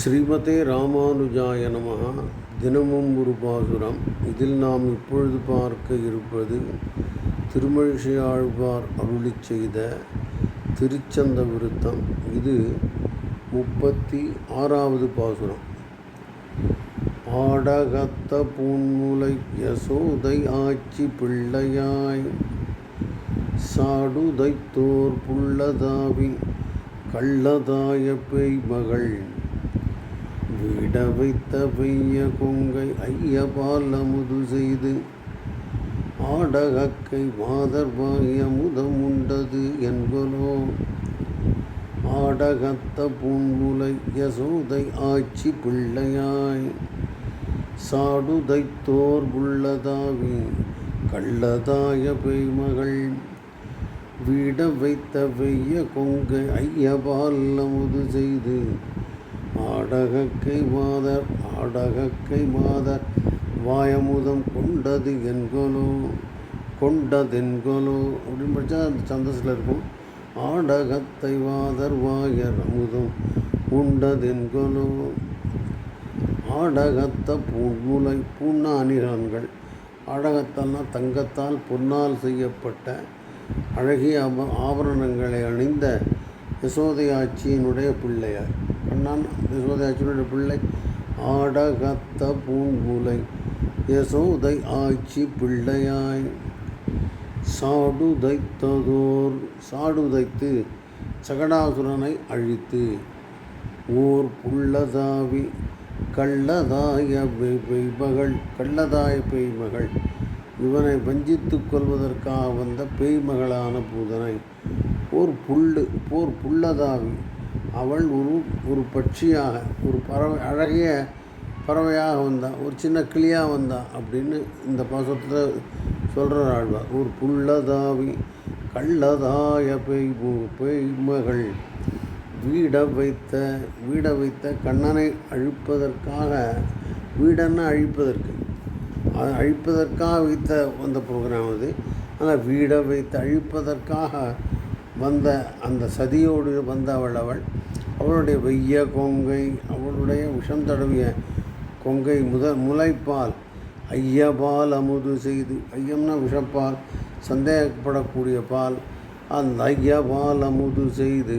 ஸ்ரீமதே ராமானுஜாய நமகா தினமும் ஒரு பாசுரம். இதில் நாம் இப்பொழுது பார்க்க இருப்பது திருமழிசையாழ்வார் ஆழ்வார் அருளிச் செய்த திருச்சந்த விருத்தம். இது முப்பத்தி ஆறாவது பாசுரம். ஆடகத்த பூன்முலை யசோதை ஆட்சி பிள்ளையாய். சாடுதைத்தோர் புள்ளதாவி கள்ளதாய பெய்மகள் விட வைத்த பெய்ய கொங்கை ஐயபால் அமுது செய்து ஆடகக்கை மாதர்பாய முதம் உண்டது என்பலோ. ஆடகத்த பூங்குலை யசோதை ஆட்சி பிள்ளையாய் சாடுதைத்தோர் உள்ளதாவி கள்ளதாய பெய்மகள். வீட வைத்த வெய்ய கொங்கை ஐயபால் அமுது செய்து ஆடகக்கை மாதர் ஆடகக்கை மாதர் வாயமுதம் கொண்டது என்கொலோ கொண்டதென்கொலோ. அப்படின்னு படித்தா அந்த சந்தஸில் இருக்கும். ஆடகத்தை வாதர் வாயர் அமுதம் உண்டதென்கொலோ. ஆடகத்த பூமுலை பூண்ண அணிகலன்கள் ஆடகத்தால்னா தங்கத்தால் பொன்னால் செய்யப்பட்ட அழகிய ஆப ஆபரணங்களை அணிந்த யசோதை ஆட்சியினுடைய பிள்ளையார். கண்ணான் யசோதை ஆட்சியினுடைய பிள்ளை ஆடகத்த பூங்குலை. யசோதை ஆட்சி பிள்ளையாய் சாடுதைத்ததோர் சாடுதைத்து சகடாசுரனை அழித்து. ஓர் புள்ளதாவி கள்ளதாய பெய்மகள் கள்ளதாய பெய்மகள். இவனை வஞ்சித்து கொள்வதற்காக வந்த பேய்மகளான பூதனை. ஓர் புல்லு போர் புள்ளதாவி அவள் ஒரு ஒரு பட்சியாக ஒரு பறவை அழகிய பறவையாக வந்தான் ஒரு சின்ன கிளியாக வந்தான் அப்படின்னு இந்த பாசத்தில் சொல்கிற ஆழ்வார். ஒரு புள்ளதாவி கள்ளதாய பெய் பெய் மகள் வீட வைத்த வீட வைத்த கண்ணனை அழிப்பதற்காக வீடன்னா அழிப்பதற்கு? அதை அழிப்பதற்காக வைத்த வந்த ப்ரோக்ராம் அது. ஆனால் வீடை வைத்து அழிப்பதற்காக வந்த அந்த சதியோடு வந்த அவள் அவள். அவளுடைய வெய்ய கொங்கை அவளுடைய விஷம் தடவிய கொங்கை முத முளைப்பால் ஐயபால் அமுது செய்து ஐயம்னா விஷப்பால் சந்தேகப்படக்கூடிய பால். அந்த ஐயபால் அமுது செய்து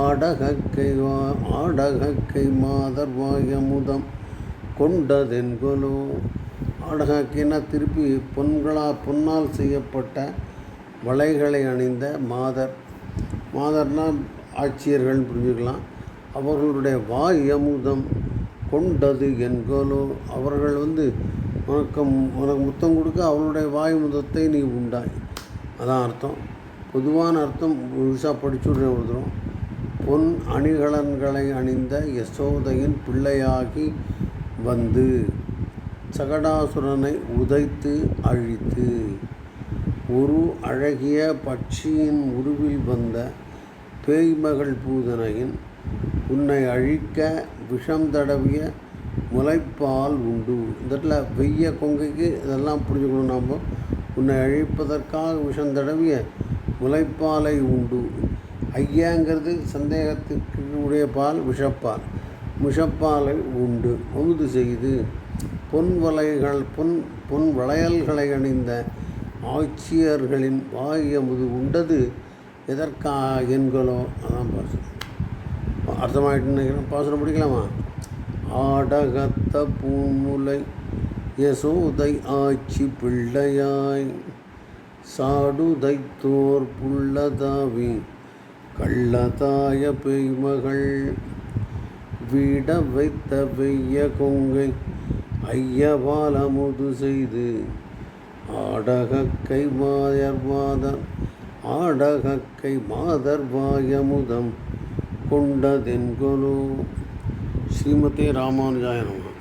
ஆடகக்கை வா ஆடகக்கை மாதர் வாயமுதம் கொண்டதென்கொலோ. ஆடகக்கைனா திருப்பி பொன்களா பொன்னால் செய்யப்பட்ட வளைகளை அணிந்த மாதர். மாதர்னால் ஆட்சியர்கள்னு புரிஞ்சுக்கலாம். அவர்களுடைய வாய் அமுதம் கொண்டது என்கோலோ. அவர்கள் வந்து உனக்கு உனக்கு முத்தம் கொடுக்க அவளுடைய வாய் முதத்தை நீ உண்டாய். அதான் அர்த்தம். பொதுவான அர்த்தம் முழுசாக படிச்சுடுறேன் ஒருத்தரும். பொன் அணிகலன்களை அணிந்த யசோதையின் பிள்ளையாகி வந்து சகடாசுரனை உதைத்து அழித்து ஒரு அழகிய பட்சியின் உருவில் வந்த பேய்மகள் பூதனையின் உன்னை அழிக்க விஷம் தடவிய முளைப்பால் உண்டு. இந்த இடத்துல வெய்ய கொங்கைக்கு இதெல்லாம் புரிஞ்சுக்கணும் நாம். உன்னை அழிப்பதற்காக விஷம் தடவிய முளைப்பாலை உண்டு. ஐயாங்கிறது சந்தேகத்துக்கு உடைய பால் விஷப்பால். விஷப்பாலை உண்டு. உழுது செய்து பொன் வளைகள் பொன் பொன் வளையல்களை அணிந்த ஆட்சியர்களின் வாயமுது உண்டது எதற்கா என்களோ அதான் பாசனம். அர்த்தமாயிட்டு நினைக்கிறேன். பாசனம் பிடிக்கலாமா? ஆடகத்த பூமுலை யசோதை ஆட்சி பிள்ளையாய் சாடுதைத்தோர் புள்ளதாவி கள்ளதாய பெய்மகள் வீட வைத்த வெய்ய கொங்கை ஐயபாலமுது செய்து ஆடகக்கை மாயர்வாதன் ஆடகக்கை மாதர்வாயமுதம் கொண்டதென்கொலு. கொண்டதென்கொலோ ஸ்ரீமதே ராமானுஜாய நம